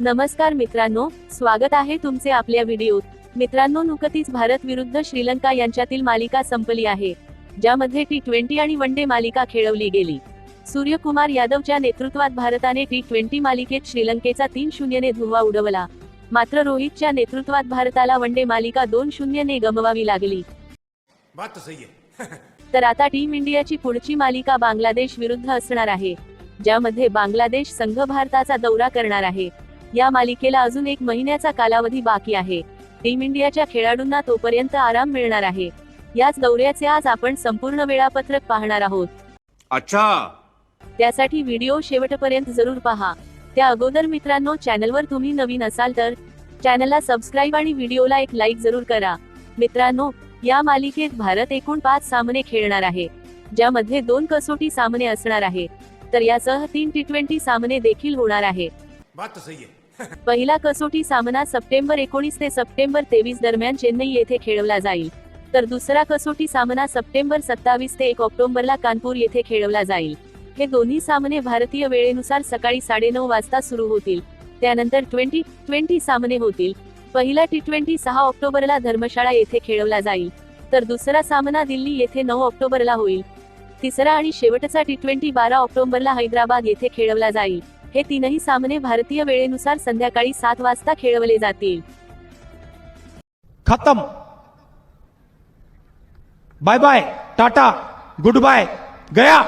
नमस्कार मित्रांनो स्वागत आहे तुमचे आपल्या व्हिडिओत. मित्रांनो नुकतीच भारत विरुद्ध श्रीलंका यांच्यातील मालिका संपली आहे ज्यामध्ये टी ट्वेंटी आणि वन डे मालिका खेळवली गेली. सूर्यकुमार यादवच्या नेतृत्वात भारताने टी ट्वेंटी मालिकेत श्रीलंकेचा तीन शून्यने धुव्वा उडवला. मात्र रोहितच्या नेतृत्वात भारताला वन डे मालिका दोन शून्यने गमवावी लागली. तर आता टीम इंडियाची पुढची मालिका बांगलादेश विरुद्ध असणार आहे ज्यामध्ये बांगलादेश संघ भारताचा दौरा करणार आहे. या मालिकेला अजून एक महिन्याचा कालावधी बाकी आहे. टीम इंडियाच्या खेळाडूंना तोपर्यंत आराम मिळणार आहे. याच दौऱ्याचे आज आपण संपूर्ण वेळापत्रक पाहणार आहोत. अच्छा! त्यासाठी व्हिडिओ शेवटपर्यंत जरूर पहा. त्या अगोदर मित्रांनो चॅनलवर तुम्ही नवीन असाल तर चॅनलला सबस्क्राईब आणि व्हिडिओला एक लाईक जरूर करा. मित्रांनो या मालिकेत भारत एकूण पाच सामने खेळणार आहे ज्यामध्ये दोन कसोटी सामने असणार आहे. तर यासह तीन टी ट्वेंटी सामने देखील होणार आहे. बात तो सही है पहिला कसोटी सामना सप्टेंबर एकोणीस ते सप्टेंबर तेवीस दरम्यान चेन्नई येथे खेळवला जाईल. तर दुसरा कसोटी सामना सप्टेंबर सत्तावीस ते एक ऑक्टोबरला कानपूर येथे खेळवला जाईल. हे दोन्ही सामने भारतीय वेळेनुसार सकाळी साडेनऊ वाजता सुरू होतील. त्यानंतर ट्वेंटी ट्वेंटी सामने होतील. पहिला टी ट्वेंटी सहा ऑक्टोबरला धर्मशाळा येथे खेळवला जाईल. तर दुसरा सामना दिल्ली येथे नऊ ऑक्टोबरला होईल. तिसरा आणि शेवटचा टी ट्वेंटी बारा ऑक्टोबरला हैदराबाद येथे खेळवला जाईल. हे तीनही सामने भारतीय वेळेनुसार संध्याकाळी सात वाजता खेळवले जातील. खतम. Bye bye tata good bye गया.